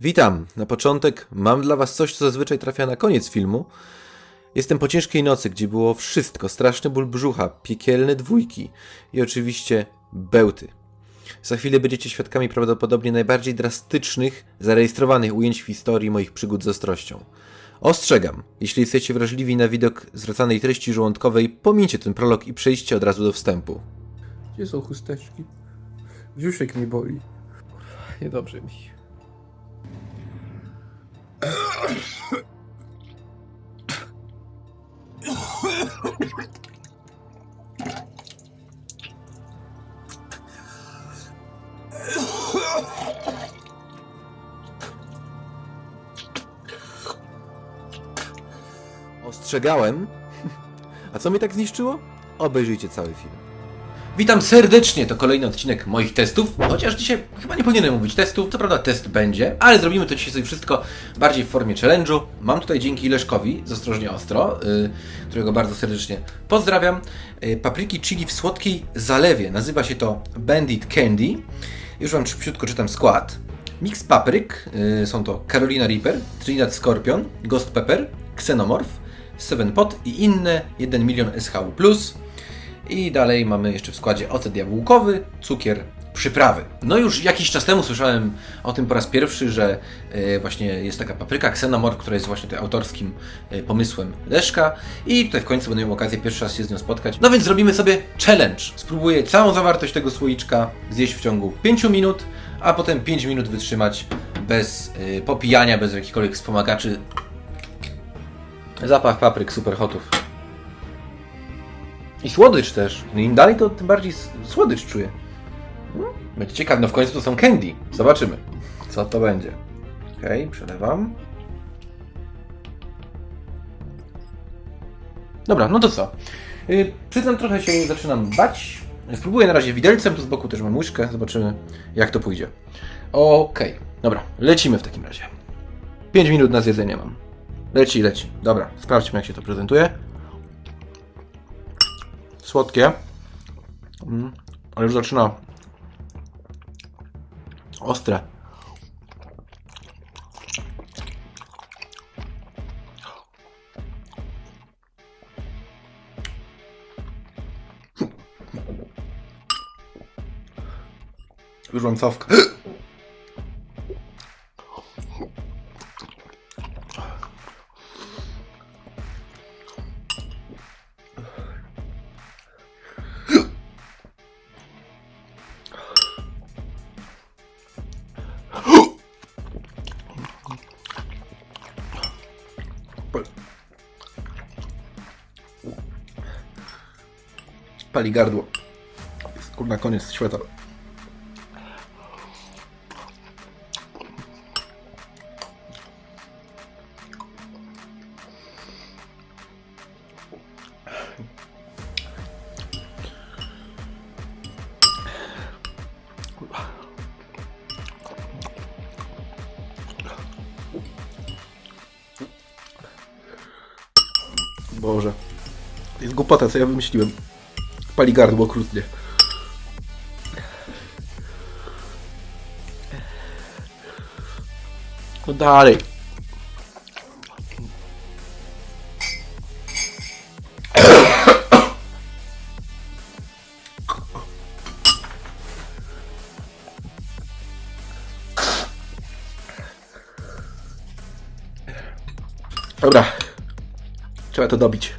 Witam. Na początek mam dla was coś, co zazwyczaj trafia na koniec filmu. Jestem po ciężkiej nocy, gdzie było wszystko. Straszny ból brzucha, piekielne dwójki i oczywiście bełty. Za chwilę będziecie świadkami prawdopodobnie najbardziej drastycznych, zarejestrowanych ujęć w historii moich przygód z ostrością. Ostrzegam, jeśli jesteście wrażliwi na widok zwracanej treści żołądkowej, pomincie ten prolog i przejdźcie od razu do wstępu. Gdzie są chusteczki? Brzuszek mi boli. Niedobrze mi. Ostrzegałem. A co mnie tak zniszczyło? Obejrzyjcie cały film. Witam serdecznie, to kolejny odcinek moich testów. Chociaż dzisiaj chyba nie powinienem mówić testów, co prawda test będzie, ale zrobimy to dzisiaj sobie wszystko bardziej w formie challenge'u. Mam tutaj dzięki Leszkowi z Ostrożnie Ostro, y, którego bardzo serdecznie pozdrawiam, y, papryki chili w słodkiej zalewie. Nazywa się to Bandit Candy. Już Wam szybciutko czytam skład. Mix papryk, y, są to Carolina Reaper, Trinidad Scorpion, Ghost Pepper, Xenomorph, Seven Pot i inne 1 milion SHU+. I dalej mamy jeszcze w składzie ocet jabłkowy, cukier, przyprawy. No już jakiś czas temu słyszałem o tym po raz pierwszy, że e, właśnie jest taka papryka Xenomorph, która jest właśnie tym autorskim e, pomysłem Leszka i tutaj w końcu będę miał okazję pierwszy raz się z nią spotkać. No więc zrobimy sobie challenge. Spróbuję całą zawartość tego słoiczka zjeść w ciągu 5 minut, a potem 5 minut wytrzymać bez e, popijania, bez jakichkolwiek wspomagaczy. Zapach papryk super hotów. I słodycz też. No Im dalej, to tym bardziej słodycz czuję. Hmm, Będzie ciekawe, no w końcu to są candy. Zobaczymy, co to będzie. Okej, przelewam. Dobra, no to co? Yy, przyznam, trochę się zaczynam bać. Spróbuję na razie widelcem, tu z boku też mam łyżkę. Zobaczymy, jak to pójdzie. Okej, dobra, lecimy w takim razie. 5 minut na zjedzenie mam. Leci, leci. Dobra, sprawdźmy, jak się to prezentuje słodkie. Mm, ale już zaczyna ostre. Już mam cofkę. Pali gardło. Jest kurna koniec świata. Boże. To jest głupota, co ja wymyśliłem. Pali gardło okrutnie. No dalej. Dobra. Trzeba to dobić.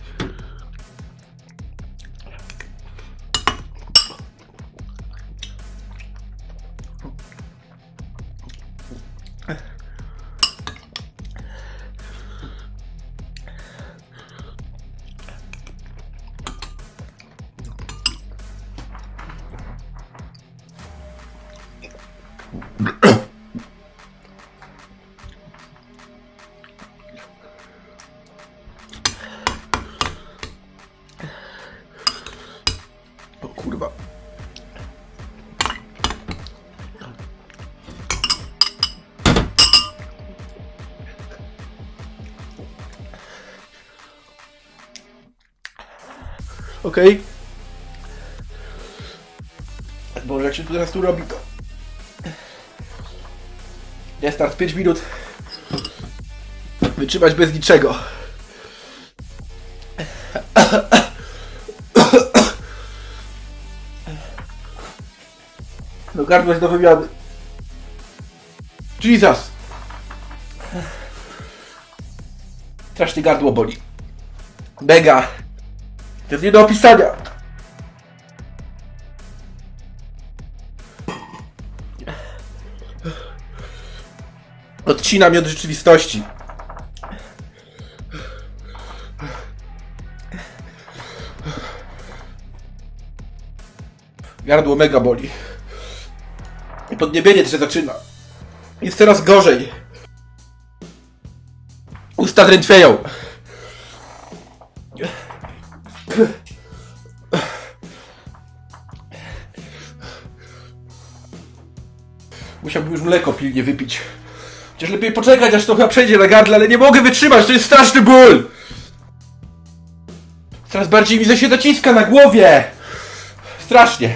O kurwa. Okej. Boże, jak się tu teraz tu robi to. Nie start 5 minut. Wytrzymać bez niczego. No gardło jest do wymiany. Jesus! Strasznie gardło boli. Mega! To jest nie do opisania! Odcina mnie od rzeczywistości. Gardło mega boli. I podniebienie się zaczyna. Jest coraz gorzej. Usta drętwieją. Musiałbym już mleko pilnie wypić. Chociaż lepiej poczekać, aż to chyba przejdzie na gardle, ale nie mogę wytrzymać, to jest straszny ból! Coraz bardziej mi się zaciska na głowie! Strasznie.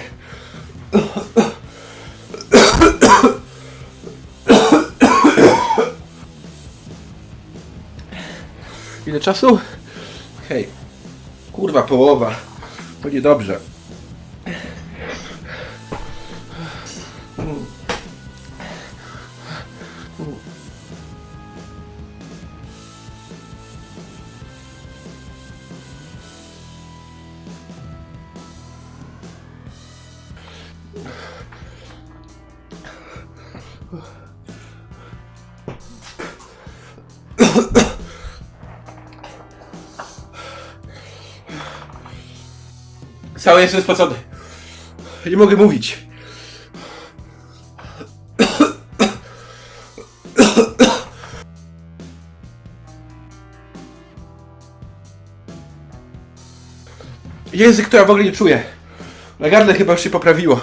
Ile czasu? Hej. Kurwa, połowa. To niedobrze. Cały jestem spocony. Nie mogę mówić. Język ja w ogóle nie czuję. Na gardle chyba już się poprawiło.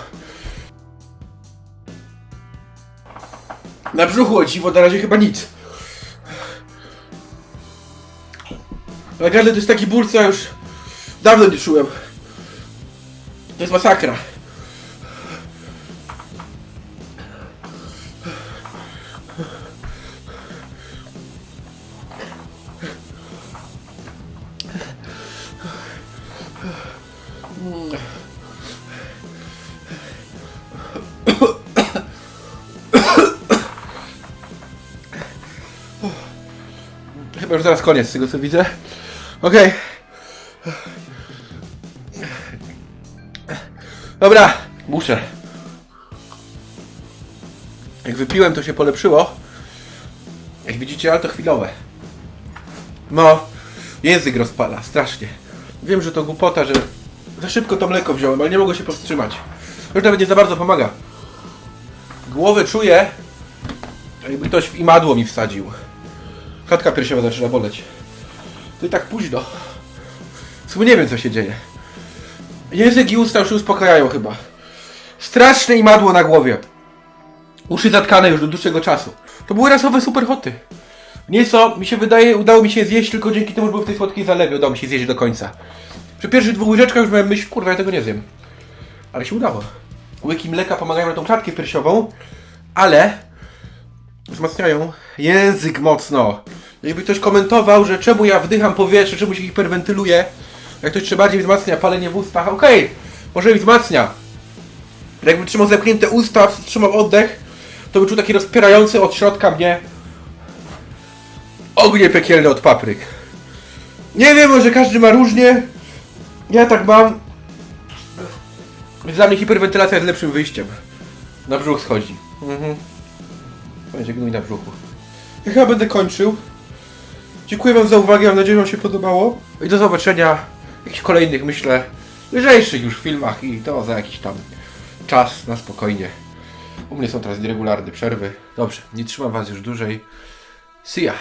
Na brzuchu o dziwo na razie chyba nic. Na gardle to jest taki ból, co ja już dawno nie czułem. To jest masakra. Chyba już zaraz koniec z tego co widzę. Okej. Dobra, muszę. Jak wypiłem, to się polepszyło. Jak widzicie, ale to chwilowe. No, język rozpala, strasznie. Wiem, że to głupota, że za szybko to mleko wziąłem, ale nie mogę się powstrzymać. Już nawet nie za bardzo pomaga. Głowę czuję, jakby ktoś w imadło mi wsadził. Klatka piersiowa zaczyna boleć. To i tak późno. W sumie nie wiem, co się dzieje. Język i usta już się uspokajają chyba. Straszne imadło na głowie. Uszy zatkane już do dłuższego czasu. To były rasowe superhoty. Nie co, mi się wydaje, udało mi się je zjeść tylko dzięki temu, że były w tej słodkiej zalewie. Udało mi się zjeść do końca. Przy pierwszych dwóch łyżeczkach już miałem myśl, kurwa, ja tego nie zjem. Ale się udało. Łyki mleka pomagają na tą klatkę piersiową, ale wzmacniają język mocno. Jakby ktoś komentował, że czemu ja wdycham powietrze, czemu się hiperwentyluję, jak ktoś jeszcze bardziej wzmacnia palenie w ustach, okej, może i wzmacnia. Ale Jakbym trzymał zamknięte usta, wstrzymał oddech, to by czuł taki rozpierający od środka mnie ognie piekielne od papryk. Nie wiem, może każdy ma różnie. Ja tak mam. Dla mnie hiperwentylacja jest lepszym wyjściem. Na brzuch schodzi. Mhm. Będzie gnój na brzuchu. Ja chyba będę kończył. Dziękuję Wam za uwagę, mam nadzieję, że Wam się podobało. I do zobaczenia jakichś kolejnych, myślę, lżejszych już filmach i to za jakiś tam czas na spokojnie. U mnie są teraz nieregularne przerwy. Dobrze, nie trzymam Was już dłużej. See ya!